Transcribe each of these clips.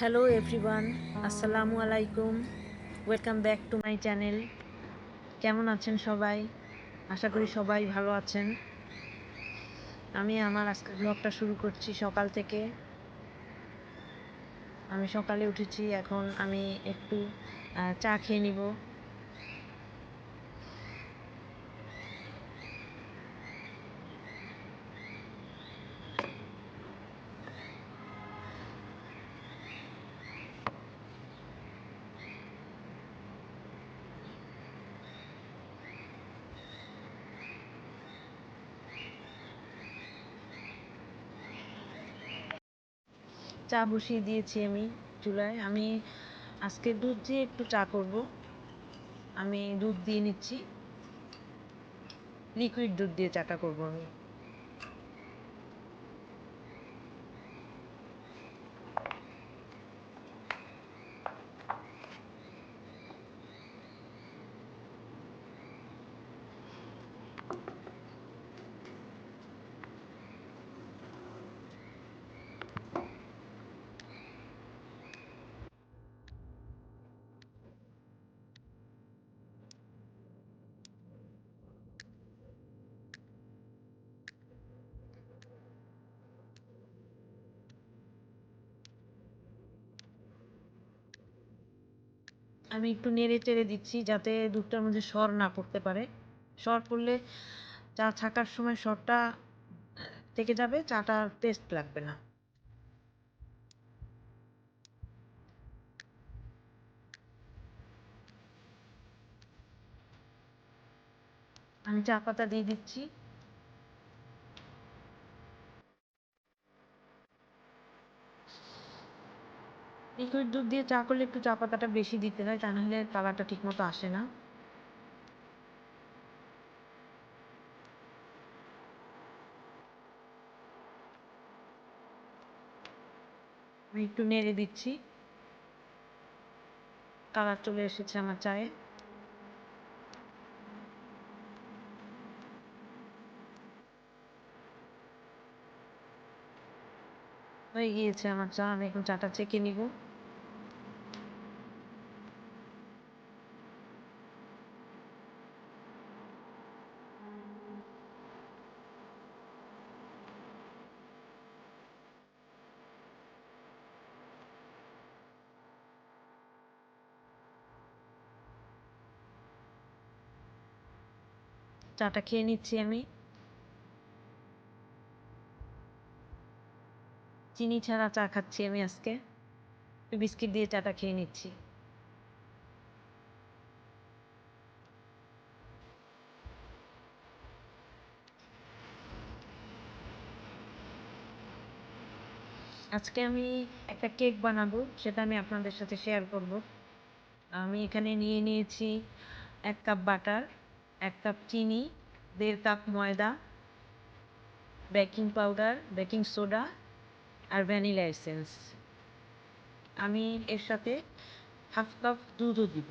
Hello everyone আসসালামু আলাইকুম welcome back to my channel কেমন আছেন সবাই? আশা করি সবাই ভালো আছেন। আমি আমার আজকের ব্লগটা শুরু করছি সকাল থেকে। আমি সকালে উঠেছি, এখন আমি একটু চা খেয়ে নিব। চা বসিয়ে দিয়েছি আমি চুলায়। আমি আজকে দুধ দিয়ে একটু চা করব। আমি দুধ দিয়ে নিচ্ছি। লিকুইড দুধ দিয়ে চাটা করব আমি। আমি একটু নেড়ে চেড়ে দিচ্ছি যাতে দুধটার মধ্যে সর না পড়তে পারে। সর পড়লে চা ছাকার সময় সরটা থেকে যাবে, চাটা টেস্ট লাগবে না। আমি চা পাতা দিয়ে দিচ্ছি। লিকুইড দুধ দিয়ে চা করলে একটু চা পাতাটা বেশি দিতে হয়, তা নাহলে কালারটা ঠিক মতো আসে না। আমি একটু নেড়ে দিচ্ছি। কালার চলে এসেছে আমার চায়ে। হয়ে গিয়েছে আমার চা আমি এখন চাটা চেকে নিব। চাটা খেয়ে নিচ্ছি আমি। চিনি ছাড়া চা খাচ্ছি আমি আজকে। বিস্কিট দিয়ে চাটা খেয়ে নিচ্ছি। আজকে আমি একটা কেক বানাবো, সেটা আমি আপনাদের সাথে শেয়ার করব। আমি এখানে নিয়ে নিয়েছি এক কাপ বাটার এক কাপ চিনি, দেড় কাপ ময়দা বেকিং পাউডার বেকিং সোডা আর ভ্যানিলা এসেন্স আমি এর সাথে হাফ কাপ দুধও দিব।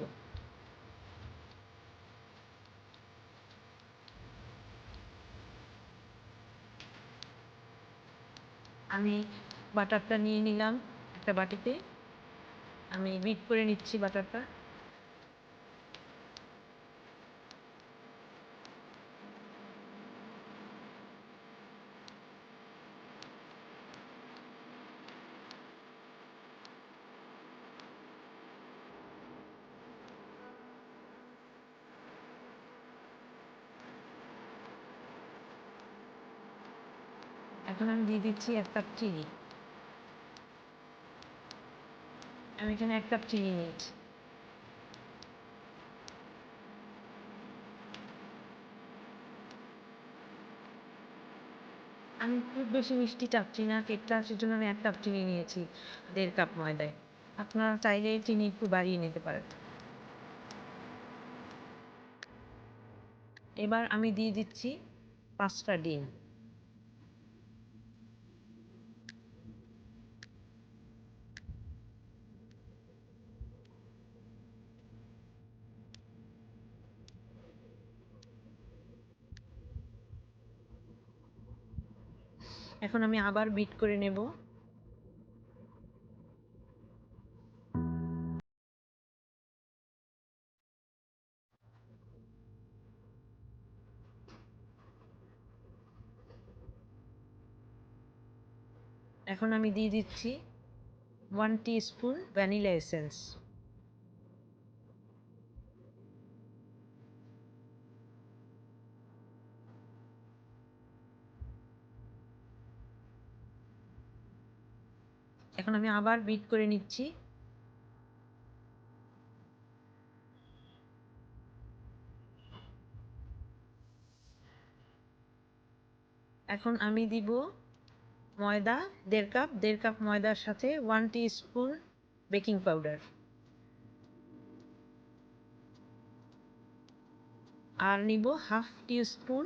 আমি বাটারটা নিয়ে নিলাম একটা বাটিতে। আমি বিট করে নিচ্ছি বাটারটা। এখন আমি দিয়ে দিচ্ছি এক কাপ চিনি। আমি এখানে এক কাপ চিনি নিয়েছি। আমি খুব বেশি মিষ্টি চাচ্ছি না, কেকটা, সেজন্য আমি এক কাপ চিনি নিয়েছি, দেড় কাপ ময়দায়। আপনারা চাইলে চিনি একটু বাড়িয়ে নিতে পারেন। এবার আমি দিয়ে দিচ্ছি পাঁচটা ডিম। এখন আমি আবার বিট করে নেব। এখন আমি দিয়ে দিচ্ছি ওয়ান স্পুন ভ্যানিলা এসেন্স এখন আমি আবার বিট করে নিচ্ছি। এখন আমি দিব ময়দা, দেড় কাপ দেড় কাপ ময়দার সাথে ওয়ান স্পুন বেকিং পাউডার আর নিব half tea spoon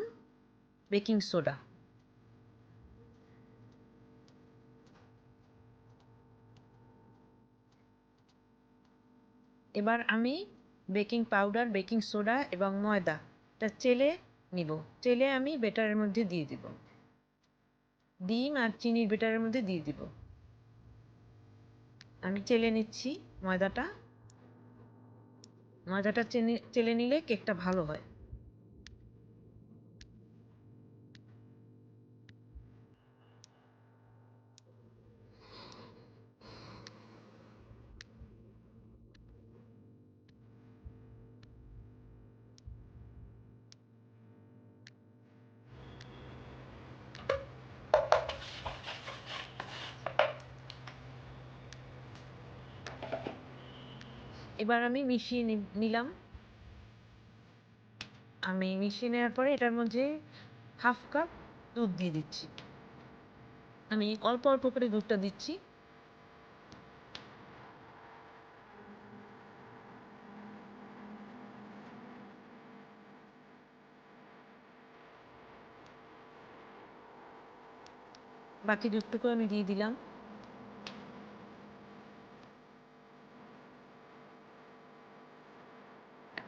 baking soda এবার আমি বেকিং পাউডার, বেকিং সোডা এবং ময়দা। এটা চেলে নিব। চেলে আমি বেটারের মধ্যে দিয়ে দিব। ডিম আর চিনির বেটারের মধ্যে দিয়ে দিব। আমি চেলে নিচ্ছি ময়দাটা। ময়দাটা চেনে, চেলে নিলে কেকটা ভালো হয়। এবার আমি মিশিয়ে নিলাম। আমি মিশিয়ে নেওয়ার পরে এটার মধ্যে হাফ কাপ দুধ দিয়ে দিচ্ছি। আমি অল্প অল্প করে দুধটা দিচ্ছি। বাকি দুধটুকু আমি দিয়ে দিলাম।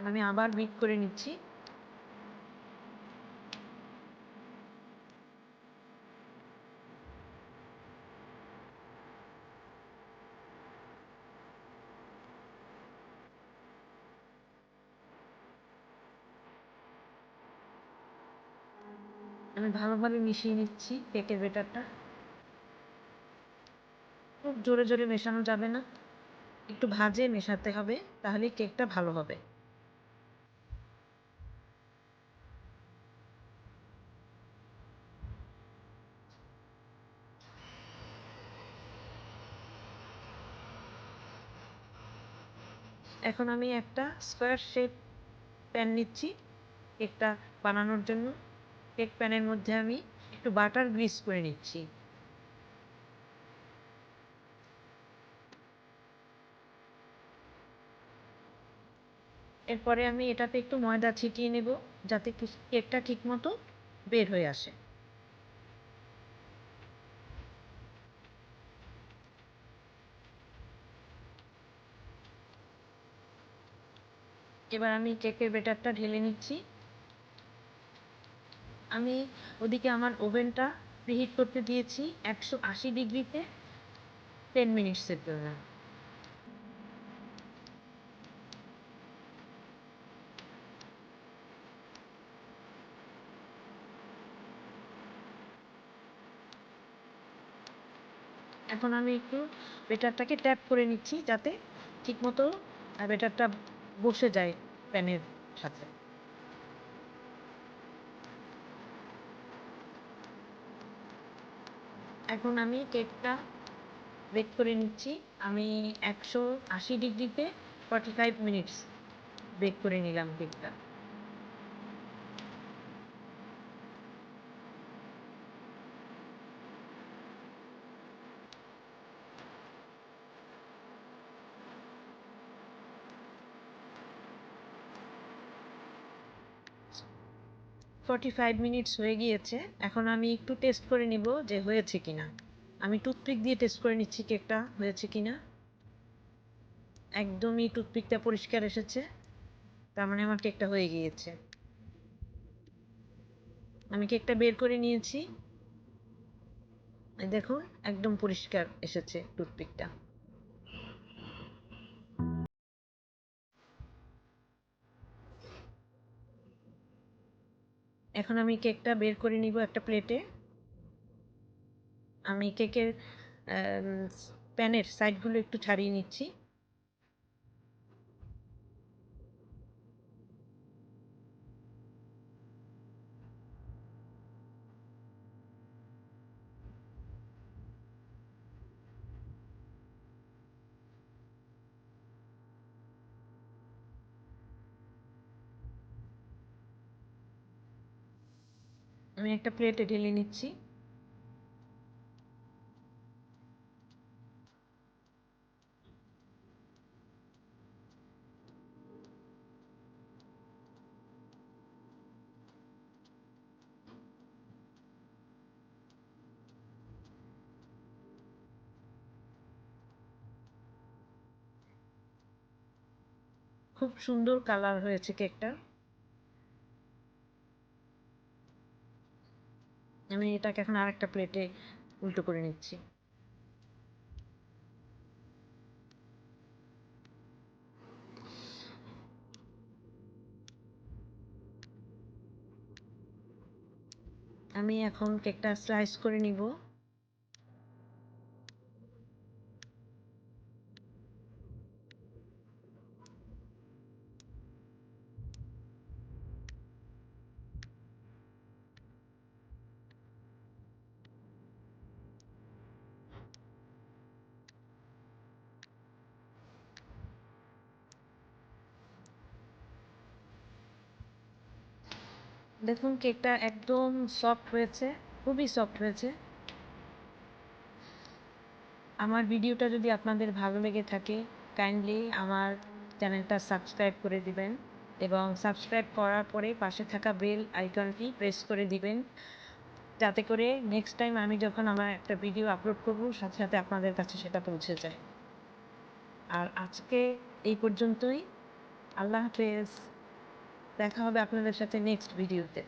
আমি আবার বিট করে নিচ্ছি। আমি ভালোভাবে মিশিয়ে নিচ্ছি কেকের বেটারটা খুব জোরে জোরে মেশানো যাবে না। একটু ভাজে মেশাতে হবে, তাহলেই কেকটা ভালো হবে। এখন আমি একটা স্কোয়ার শেপ প্যান নিচ্ছি। কেকটা বানানোর জন্য। কেক প্যানের মধ্যে আমি একটু বাটার গ্রিস করে নিচ্ছি। এরপরে আমি এটাতে একটু ময়দা ছিটিয়ে নেব, যাতে কেকটা ঠিকমতো বের হয়ে আসে। এবার আমি কেকের বেটারটা ঢেলে নিচ্ছি। আমি ওদিকে আমার ওভেনটা প্রিহিট করতে দিয়েছি একশো আশি ডিগ্রিতে টেন মিনিটসের জন্য। এখন আমি একটু বেটারটাকে ট্যাপ করে নিচ্ছি যাতে ঠিক ঠিকমতো বেটারটা বসে যায় প্যানের সাথে। এখন আমি কেকটা বেক করে নিচ্ছি। আমি একশো আশি ডিগ্রিতে ফর্টি ফাইভ মিনিটস বেক করে নিলাম কেকটা। ফর্টি ফাইভ মিনিটস হয়ে গিয়েছে। এখন আমি একটু টেস্ট করে নিব যে হয়েছে কিনা। আমি টুথপিক দিয়ে টেস্ট করে নিচ্ছি কেকটা হয়েছে কিনা। একদমই টুথপিকটা পরিষ্কার এসেছে। তার মানে আমার কেকটা হয়ে গিয়েছে। আমি কেকটা বের করে নিয়েছি। দেখুন, একদম পরিষ্কার এসেছে টুথপিকটা এখন আমি কেকটা বের করে নিব একটা প্লেটে। আমি কেকের প্যানের সাইডগুলো একটু ছাড়িয়ে নিচ্ছি। আমি একটা প্লেটে ঢেলে নিচ্ছি। খুব সুন্দর কালার হয়েছে কেকটা আমি এটাকে এখন আরেকটা প্লেটে উল্টো করে নিচ্ছি। আমি এখন কেকটা স্লাইস করে নিব। দেখুন কেকটা একদম সফট হয়েছে, খুবই সফট হয়েছে। আমার ভিডিওটা যদি আপনাদের ভালো লেগে থাকে কাইন্ডলি আমার চ্যানেলটা সাবস্ক্রাইব করে দিবেন এবং সাবস্ক্রাইব করার পরে পাশে থাকা বেল আইকনটি প্রেস করে দিবেন। যাতে করে নেক্সট টাইম আমি যখন আমার একটা ভিডিও আপলোড করব, সাথে সাথে আপনাদের কাছে সেটা পৌঁছে যায়। আর আজকে এই পর্যন্তই। আল্লাহ হাফেজ। দেখা হবে আপনাদের সাথে নেক্সট ভিডিওতে